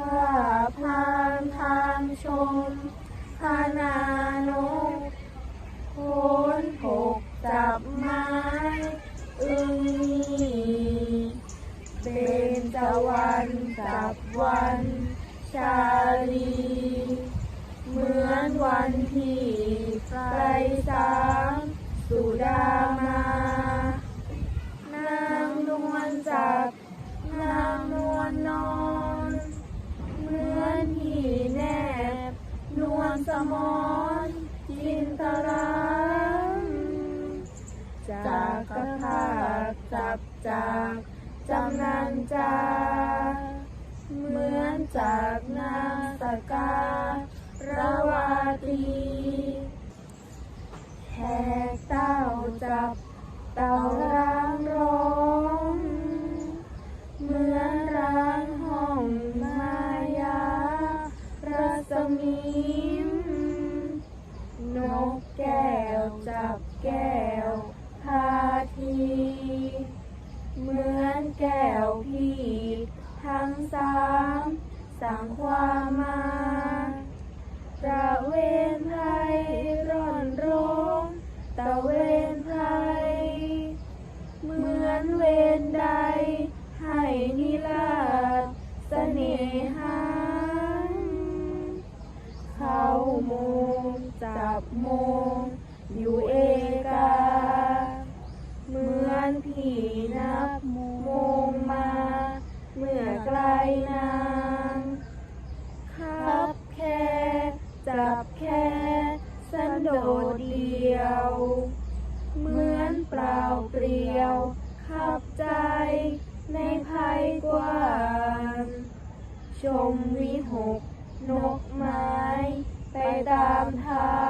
ว่าพามทางชมพานานกโคนหกจับไม้อึงมีเป็นตะวันกับวัน มอนจินตรังจากกระทาจับจากจำนันจาเหมือนจากนางสการวาตีแขกเต้าจับเต่าร้างร้องเหมือนร้างห้องมายารัศมี นกแก้วจับแก้วพาที เหมือนแก้วพี่ทั้งสามสั่งความมา จับโมอยู่เอกา เหมือนพี่นับโมงมา เมื่อไกลนางคับแค่จับแค่สันโดษเดียว เหมือนเปล่าเปลี่ยว ขับใจในภัยกว้างชมวิหกนกไม้ ไปตามทาง